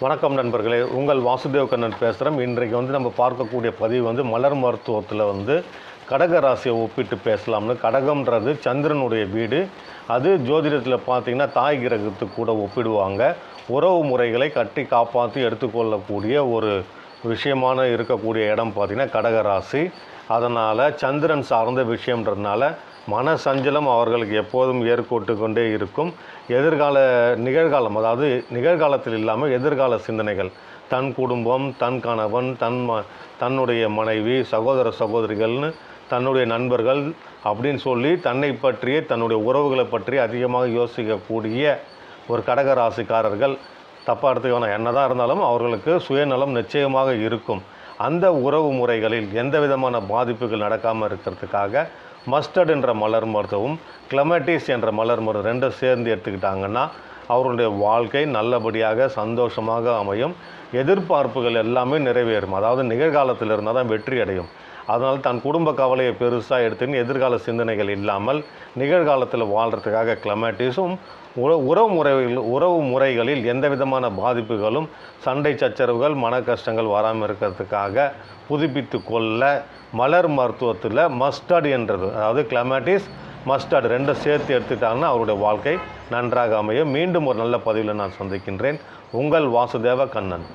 வணக்கம் நண்பர்களே. உங்கள் வாசுதேவ் கண்ணன் பேசுகிறோம் இன்றைக்கு வந்து நம்ம பார்க்கக்கூடிய பதிவு வந்து மலர் மருத்துவத்தில் வந்து கடக ராசியை ஒப்பிட்டு பேசலாம்னு. கடகம்ன்றது சந்திரனுடைய வீடு. அது ஜோதிடத்தில் பார்த்திங்கன்னா தாய் கிரகத்துக்கு கூட ஒப்பிடுவாங்க. உறவு முறைகளை கட்டி காப்பாற்றி எடுத்துக்கொள்ளக்கூடிய ஒரு விஷயமான இருக்கக்கூடிய இடம் பார்த்திங்கன்னா கடகராசி அதனால் சந்திரன் சார்ந்த விஷயம்ன்றதுனால மன சஞ்சலம் அவர்களுக்கு எப்போதும் ஏற்பட்டு கொண்டே இருக்கும். எதிர்கால நிகழ்காலம் அதாவது நிகழ்காலத்தில் இல்லாமல் எதிர்கால சிந்தனைகள். தன் குடும்பம் தன் கணவன் தன் ம தன்னுடைய மனைவி சகோதர சகோதரிகள்னு தன்னுடைய நண்பர்கள் அப்படின்னு சொல்லி தன்னை பற்றியே தன்னுடைய உறவுகளை பற்றி அதிகமாக யோசிக்கக்கூடிய ஒரு கடகராசிக்காரர்கள் தப்பாக எடுத்துக்க வேணாம் என்ன தான் இருந்தாலும் அவர்களுக்கு சுயநலம் நிச்சயமாக இருக்கும். அந்த உறவு முறைகளில் எந்த விதமான பாதிப்புகள் நடக்காமல் இருக்கிறதுக்காக மஸ்டர்ட் என்ற மலர் மருத்துவம் கிளமட்டிஸ் என்ற மலர் மருந்து ரெண்டும் சேர்ந்து எடுத்துக்கிட்டாங்கன்னா அவர்களுடைய வாழ்க்கை நல்லபடியாக சந்தோஷமாக அமையும். எதிர்பார்ப்புகள் எல்லாமே நிறைவேறும். அதாவது நிகழ்காலத்தில் இருந்தால் தான் வெற்றி அடையும். அதனால் தன் குடும்ப கவலையை பெருசாக எடுத்துன்னு எதிர்கால சிந்தனைகள் இல்லாமல் நிகழ்காலத்தில் வாழ்கிறதுக்காக கிளமேட்டிஸும் உறவு முறைகள் உறவு முறைகளில் எந்த விதமான பாதிப்புகளும் சண்டை சச்சரவுகள் மன கஷ்டங்கள் வராமல் இருக்கிறதுக்காக புதுப்பித்து கொள்ள மலர் மருத்துவத்தில் மஸ்டர்டு என்றது. அதாவது கிளமேட்டிஸ் மஸ்டர்டு ரெண்டும் சேர்த்து எடுத்துட்டாங்கன்னா அவருடைய வாழ்க்கை நன்றாக அமையும். மீண்டும் ஒரு நல்ல பதிவில் நான் சந்திக்கின்றேன். உங்கள் வாசுதேவ கண்ணன்.